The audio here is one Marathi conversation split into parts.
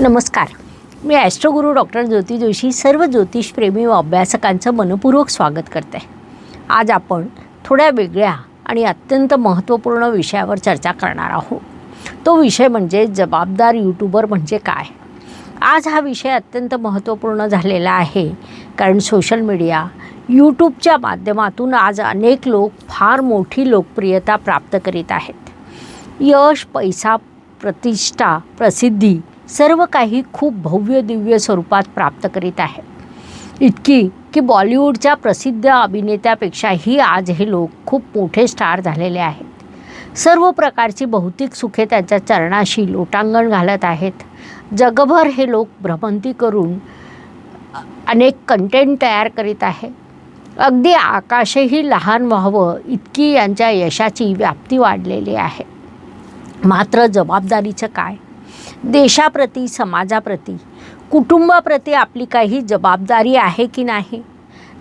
नमस्कार. मी ॲस्ट्रोगुरू डॉक्टर ज्योती जोशी सर्व ज्योतिषप्रेमी व अभ्यासकांचं मनपूर्वक स्वागत करते. आज आपण थोड्या वेगळ्या आणि अत्यंत महत्त्वपूर्ण विषयावर चर्चा करणार आहोत. तो विषय म्हणजे जबाबदार यूट्यूबर म्हणजे काय? आज हा विषय अत्यंत महत्त्वपूर्ण झालेला आहे कारण सोशल मीडिया यूट्यूबच्या माध्यमातून आज अनेक लोक फार मोठी लोकप्रियता प्राप्त करीत आहेत. यश पैसा प्रतिष्ठा प्रसिद्धी सर्व काही खूप भव्य दिव्य स्वरूपात प्राप्त करीत आहे. इतकी की बॉलिवूडच्या प्रसिद्ध अभिनेत्यापेक्षाही आज हे लोक खूप मोठे स्टार झालेले आहेत. सर्व प्रकारची भौतिक सुखे त्यांच्या चरणाशी लोटांगण घालत आहेत. जगभर हे लोक भ्रमंती करून अनेक कंटेंट तयार करीत आहे. अगदी आकाशही लहान व्हावं इतकी यांच्या यशाची व्याप्ती वाढलेली आहे. मात्र जबाबदारीचं काय? देशाप्रती समाजाप्रती कुटुंबाप्रती आपली काही जबाबदारी आहे की नाही?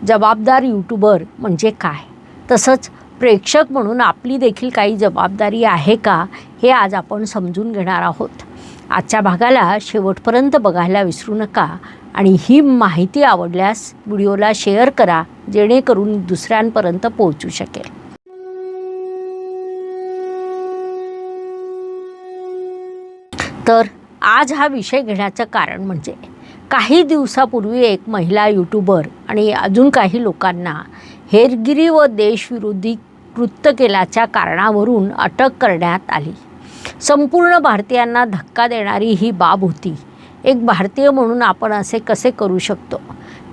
जबाबदार यूट्यूबर म्हणजे काय? तसंच प्रेक्षक म्हणून आपली देखील काही जबाबदारी आहे का? हे आज आपण समजून घेणार आहोत. आजच्या भागाला शेवटपर्यंत बघायला विसरू नका आणि ही माहिती आवडल्यास व्हिडिओला शेअर करा जेणेकरून दुसऱ्यांपर्यंत पोहोचू शकेल. तर आज हा विषय घेण्याचं कारण म्हणजे काही दिवसापूर्वी एक महिला यूट्यूबर आणि अजून काही लोकांना हेरगिरी व देशविरोधी कृत्य केल्याच्या कारणावरून अटक करण्यात आली. संपूर्ण भारतीयांना धक्का देणारी ही बाब होती. एक भारतीय म्हणून आपण असे कसे करू शकतो?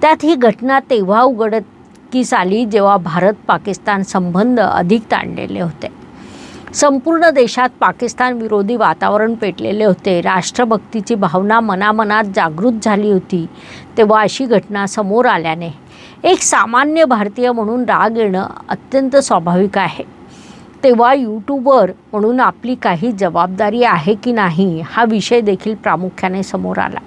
त्यात ही घटना तेव्हा उघडकीस आली जेव्हा भारत पाकिस्तान संबंध अधिक ताणलेले होते. संपूर्ण देशात पाकिस्तान विरोधी वातावरण पेटलेले होते. राष्ट्रभक्तीची भावना मनामनात जागृत झाली होती. तेव्हा अशी घटना समोर आल्याने एक सामान्य भारतीय म्हणून राग येणं अत्यंत स्वाभाविक आहे. तेव्हा यूट्यूबर म्हणून आपली काही जबाबदारी आहे की नाही हा विषय देखील प्रामुख्याने समोर आला.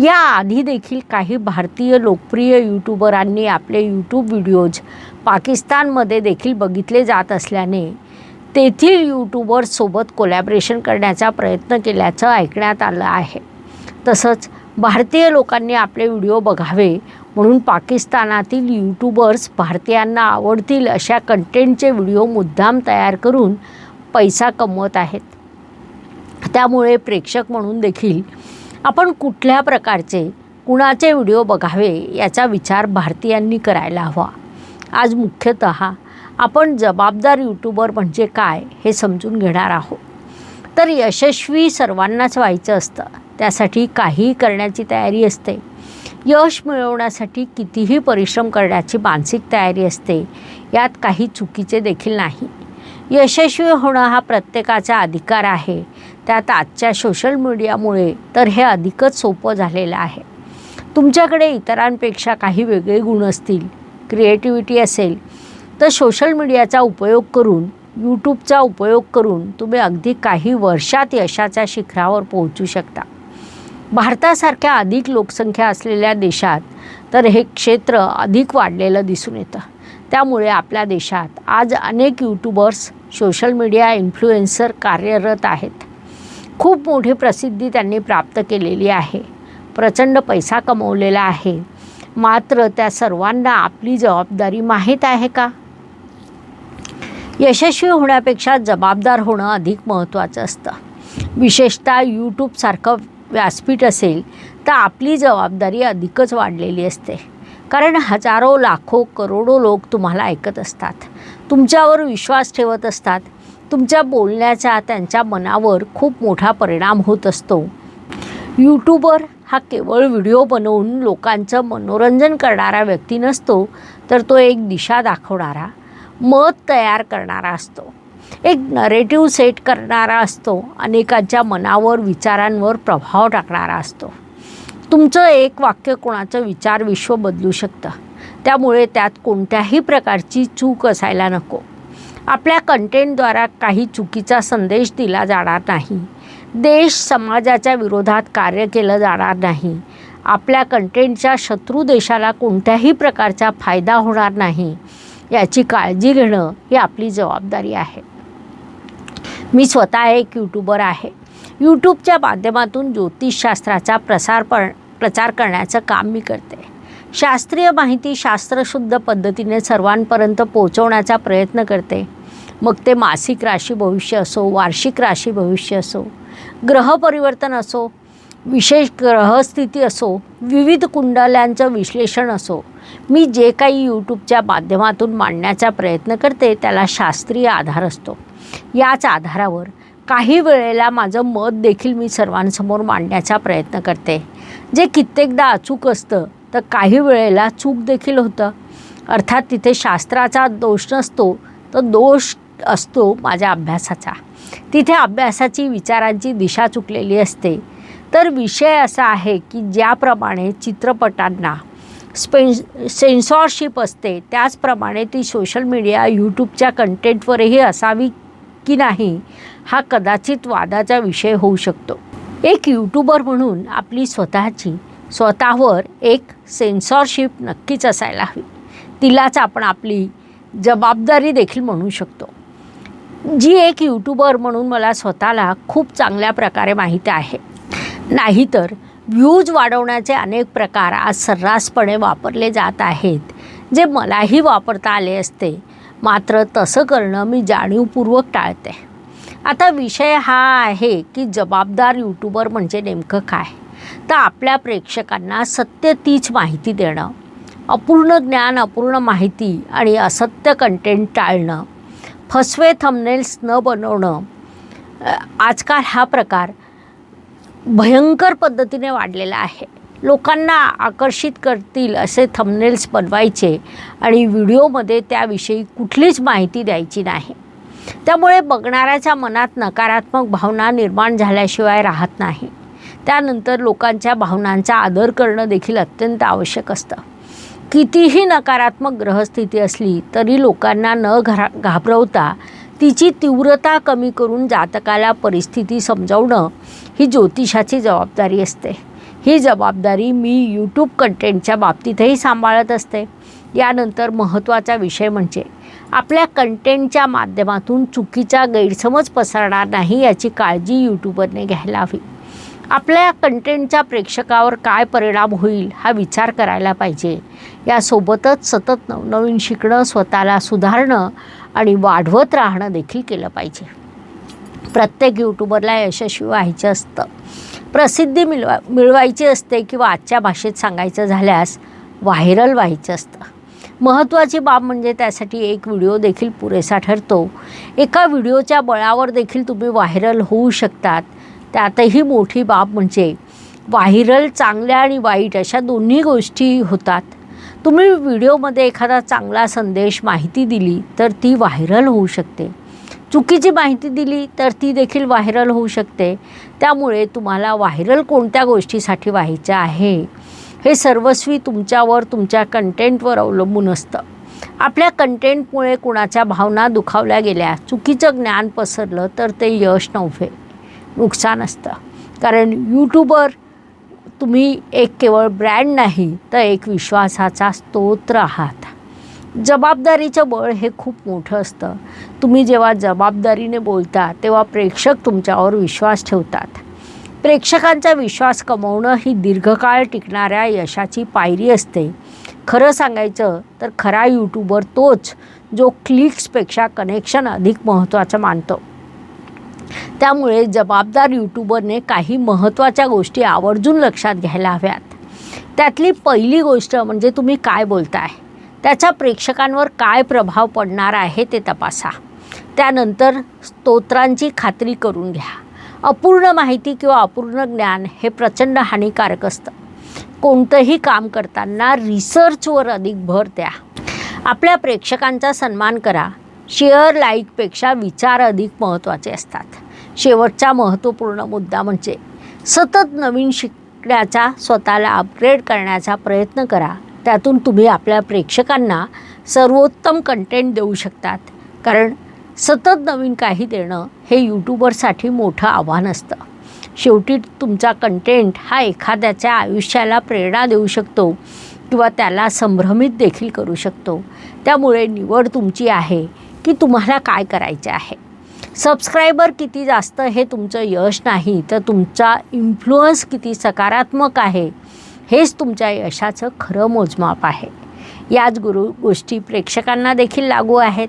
या आधी देखील काही भारतीय लोकप्रिय यूट्यूबरांनी आपले यूट्यूब व्हिडिओज पाकिस्तानमध्ये देखील बघितले जात असल्याने तेथील यूट्यूबर्ससोबत कोलॅबरेशन करण्याचा प्रयत्न केल्याचं ऐकण्यात आलं आहे. तसंच भारतीय लोकांनी आपले व्हिडिओ बघावे म्हणून पाकिस्तानातील यूट्यूबर्स भारतीयांना आवडतील अशा कंटेंटचे व्हिडिओ मुद्दाम तयार करून पैसा कमवत आहेत. त्यामुळे प्रेक्षक म्हणून देखील आपण कुठल्या प्रकारचे कुणाचे व्हिडिओ बघावे याचा विचार भारतीयांनी करायला हवा. आज मुख्यतः आपण जबाबदार यूट्यूबर म्हणजे काय हे समजून घेणार आहोत. तर यशस्वी सर्वांनाच व्हायचं असतं. त्यासाठी काहीही करण्याची तयारी असते. यश मिळवण्यासाठी कितीही परिश्रम करण्याची मानसिक तयारी असते. यात काही चुकीचे देखील नाही. यशस्वी होणं हा प्रत्येकाचा अधिकार आहे. त्यात आजच्या सोशल मीडियामुळे तर हे अधिकच सोपं झालेलं आहे. तुमच्याकडे इतरांपेक्षा काही वेगळे गुण असतील क्रिएटिव्हिटी असेल तर सोशल मीडियाचा उपयोग करून यूट्यूबचा उपयोग करून तुम्ही अगदी काही वर्षात यशाच्या शिखरावर पोहोचू शकता. भारतासारख्या अधिक लोकसंख्या असलेल्या देशात तर हे क्षेत्र अधिक वाढलेलं दिसून येतं. त्यामुळे आपल्या देशात आज अनेक यूट्यूबर्स सोशल मीडिया इन्फ्लुएन्सर कार्यरत आहेत. खूप मोठी प्रसिद्धी त्यांनी प्राप्त केलेली आहे. प्रचंड पैसा कमवलेला आहे. मात्र त्या सर्वांना आपली जबाबदारी माहीत आहे का? यशस्वी होण्यापेक्षा जबाबदार होणं अधिक महत्त्वाचं असतं. विशेषतः यूट्यूबसारखं व्यासपीठ असेल तर आपली जबाबदारी अधिकच वाढलेली असते. कारण हजारो लाखो करोडो लोक तुम्हाला ऐकत असतात. तुमच्यावर विश्वास ठेवत असतात. तुमच्या बोलण्याचा त्यांच्या मनावर खूप मोठा परिणाम होत असतो. यूट्यूबर हा केवळ व्हिडिओ बनवून लोकांचं मनोरंजन करणारा व्यक्ती नसतो तर तो एक दिशा दाखवणारा मत तयार करणारा असतो. एक नरेटिव्ह सेट करणारा असतो. अनेकांच्या मनावर विचारांवर प्रभाव टाकणारा असतो. तुमचं एक वाक्य कोणाचं विचार विश्व बदलू शकतं. त्यामुळे त्यात कोणत्याही प्रकारची चूक असायला नको. आपल्या कंटेंटद्वारा काही चुकीचा संदेश दिला जाणार नाही. देश समाजाच्या विरोधात कार्य केलं जाणार नाही. आपल्या कंटेंटच्या शत्रू देशाला कोणत्याही प्रकारचा फायदा होणार नाही. याची काळजी घेणं ही आपली जबाबदारी आहे. मी स्वतः एक यूट्यूबर आहे. यूट्यूबच्या माध्यमातून ज्योतिषशास्त्राचा प्रसार पण प्रचार करण्याचं काम मी करते. शास्त्रीय माहिती शास्त्रशुद्ध पद्धतीने सर्वांपर्यंत पोहोचवण्याचा प्रयत्न करते. मग ते मासिक राशी भविष्य असो वार्षिक राशी भविष्य असो ग्रह परिवर्तन असो विशेष ग्रहस्थिती असो विविध कुंडल्यांचं विश्लेषण असो मी जे काही यूट्यूबच्या माध्यमातून मांडण्याचा प्रयत्न करते त्याला शास्त्रीय आधार असतो. याच आधारावर काही वेळेला माझं मत देखील मी सर्वांसमोर मांडण्याचा प्रयत्न करते. जे कित्येकदा अचूक असतं तर काही वेळेला चूक देखील होतं. अर्थात तिथे शास्त्राचा दोष नसतो तर दोष असतो माझ्या अभ्यासाचा. तिथे अभ्यासाची विचारांची दिशा चुकलेली असते. तर विषय असा आहे की ज्याप्रमाणे चित्रपटांना स्पेन सेन्सॉरशिप असते. त्याचप्रमाणे ती सोशल मीडिया यूट्यूबच्या कंटेंटवरही असावी की नाही हा कदाचित वादाचा विषय होऊ शकतो. एक यूट्यूबर म्हणून आपली स्वतःची स्वतःवर एक सेन्सॉरशिप नक्कीच असायला हवी. तिलाच आपण आपली जबाबदारी देखील म्हणू शकतो. जी एक यूट्यूबर म्हणून मला स्वतःला खूप चांगल्या प्रकारे माहीत आहे. नाहीतर व्ह्यूज वाढवण्याचे अनेक प्रकार आज सर्रासपणे वापरले जात आहेत. जे मलाही वापरता आले असते. मात्र तसं करणं मी जाणीवपूर्वक टाळते. आता विषय हा आहे की जबाबदार यूट्यूबर म्हणजे नेमकं काय? तर आपल्या प्रेक्षकांना सत्य तीच माहिती देणं अपूर्ण ज्ञान अपूर्ण माहिती आणि असत्य कंटेंट टाळणं फसवे थंबनेल्स न बनवणं आजकाल हा प्रकार भयंकर पद्धतीने वाढलेला आहे. लोकांना आकर्षित करतील असे थंबनेल्स बनवायचे आणि व्हिडिओमध्ये त्याविषयी कुठलीच माहिती द्यायची नाही. त्यामुळे बघणाऱ्याच्या मनात नकारात्मक भावना निर्माण झाल्याशिवाय राहत नाही. त्यानंतर लोकांच्या भावनांचा आदर करणं देखील अत्यंत आवश्यक असतं. कितीही नकारात्मक ग्रहस्थिती असली तरी लोकांना न घरा घाबरवता तिची तीव्रता कमी करून जातकाला परिस्थिती समजावणं ही ज्योतिषाची जबाबदारी असते. ही जबाबदारी मी यूट्यूब कंटेंटच्या बाबतीतही सांभाळत असते. यानंतर महत्त्वाचा विषय म्हणजे आपल्या कंटेंटच्या माध्यमातून चुकीचा गैरसमज पसरणार नाही याची काळजी यूट्यूबरने घ्यायला हवी. आपल्या कंटेंटच्या प्रेक्षकावर काय परिणाम होईल हा विचार करायला पाहिजे. यासोबतच सतत नवनवीन शिकणं स्वतःला सुधारणं आणि वाढवत राहणं देखील केलं पाहिजे. प्रत्येक यूट्यूबरला यशस्वी व्हायचं असतं. प्रसिद्धी मिळवा मिळवायची असते किंवा आजच्या भाषेत सांगायचं झाल्यास व्हायरल व्हायचं असतं. महत्त्वाची बाब म्हणजे त्यासाठी एक व्हिडिओ देखील पुरेसा ठरतो. एका व्हिडिओच्या बळावर देखील तुम्ही व्हायरल होऊ शकतात. त्यातही मोठी बाब म्हणजे व्हायरल चांगल्या आणि वाईट अशा दोन्ही गोष्टी होतात. तुम्ही व्हिडिओमध्ये एखादा चांगला संदेश माहिती दिली तर ती व्हायरल होऊ शकते. चुकीची माहिती दिली तर ती देखील व्हायरल होऊ शकते. त्यामुळे तुम्हाला व्हायरल कोणत्या गोष्टीसाठी व्हायचं आहे? हे सर्वस्वी तुमच्यावर तुमच्या कंटेंटवर अवलंबून असतं. आपल्या कंटेंटमुळे कुणाच्या भावना दुखावल्या गेल्या चुकीचं ज्ञान पसरलं तर ते यश नव्हे नुकसान असतं. कारण यूट्यूबर तुम्ही एक केवळ ब्रँड नाही तर एक विश्वासाचा स्तोत्र आहात. जबाबदारीचं बळ हे खूप मोठं असतं. तुम्ही जेव्हा जबाबदारीने बोलता तेव्हा प्रेक्षक तुमच्यावर विश्वास ठेवतात. प्रेक्षकांचा विश्वास कमवणं ही दीर्घकाळ टिकणाऱ्या यशाची पायरी असते. खरं सांगायचं तर खरा यूट्यूबर तोच जो क्लिक्सपेक्षा कनेक्शन अधिक महत्त्वाचं मानतो. त्यामुळे जबाबदार यूट्यूबरने काही महत्त्वाच्या गोष्टी आवर्जून लक्षात घ्यायला हव्यात. त्यातली पहिली गोष्ट म्हणजे तुम्ही काय बोलताय? त्याचा प्रेक्षकांवर काय प्रभाव पडणार आहे ते तपासा. त्यानंतर स्तोत्रांची खात्री करून घ्या. अपूर्ण माहिती किंवा अपूर्ण ज्ञान हे प्रचंड हानिकारक असतं. कोणतंही काम करताना रिसर्चवर अधिक भर द्या. आपल्या प्रेक्षकांचा सन्मान करा. शेअर लाईकपेक्षा विचार अधिक महत्त्वाचे असतात. शेवटचा महत्त्वपूर्ण मुद्दा म्हणजे सतत नवीन शिकण्याचा स्वतःला अपग्रेड करण्याचा प्रयत्न करा. त्यातून तुम्ही आपल्या प्रेक्षकांना सर्वोत्तम कंटेंट देऊ शकतात. कारण सतत नवीन काही देणं हे यूट्यूबरसाठी मोठं आव्हान असतं. शेवटी तुमचा कंटेंट हा एखाद्याच्या आयुष्याला प्रेरणा देऊ शकतो किंवा त्याला संभ्रमित देखील करू शकतो. त्यामुळे निवड तुमची आहे की तुम्हाला काय करायचे आहे. सबस्क्रायबर किती जास्त हे तुमचं यश नाही तर तुमचा इन्फ्लुअन्स किती सकारात्मक आहे हेच तुमच्या यशाचं खरं मोजमाप आहे. याच गुरु गोष्टी प्रेक्षकांना देखील लागू आहेत.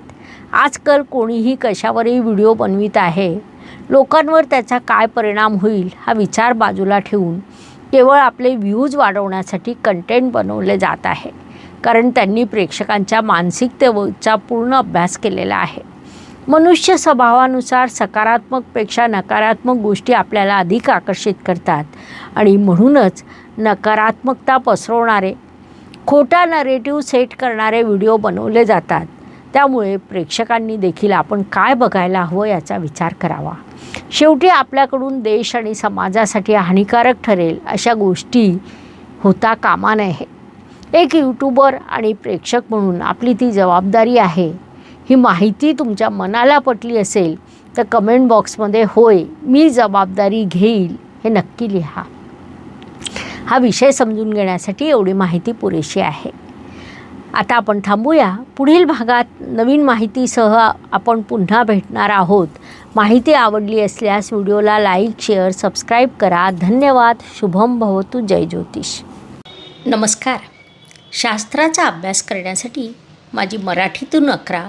आजकाल कोणीही कशावरही व्हिडिओ बनवित आहे लोकांवर त्याचा काय परिणाम होईल हा विचार बाजूला ठेवून केवळ आपले व्ह्यूज वाढवण्यासाठी कंटेंट बनवले जात आहे. कारण त्यांनी प्रेक्षकांच्या मानसिकतेचा पूर्ण अभ्यास केलेला आहे. मनुष्य स्वभावानुसार सकारात्मकपेक्षा नकारात्मक गोष्टी आपल्याला अधिक आकर्षित करतात. आणि म्हणूनच नकारात्मकता पसरवणारे खोटा नरेटिव्ह सेट करणारे व्हिडिओ बनवले जातात. त्यामुळे प्रेक्षकांनी देखील आपण काय बघायला हवं याचा विचार करावा. शेवटी आपल्याकडून देश आणि समाजासाठी हानिकारक ठरेल अशा गोष्टी होता कामा नये. एक यूट्यूबर आणि प्रेक्षक म्हणून आपली ती जबाबदारी आहे. ही माहिती तुमच्या मनाला पटली असेल तर कमेंट बॉक्समध्ये होय मी जबाबदारी घेईल हे नक्की लिहा. हा विषय समजून घेण्यासाठी एवढी माहिती पुरेशी आहे. आता आपण थांबूया. पुढील भागात नवीन माहितीसह आपण पुन्हा भेटणार आहोत. माहिती आवडली असल्यास व्हिडिओला लाईक शेअर सबस्क्राईब करा. धन्यवाद. शुभम भवतु. जय ज्योतिष. नमस्कार. शास्त्राचा अभ्यास करण्यासाठी माझी मराठीतून अकरा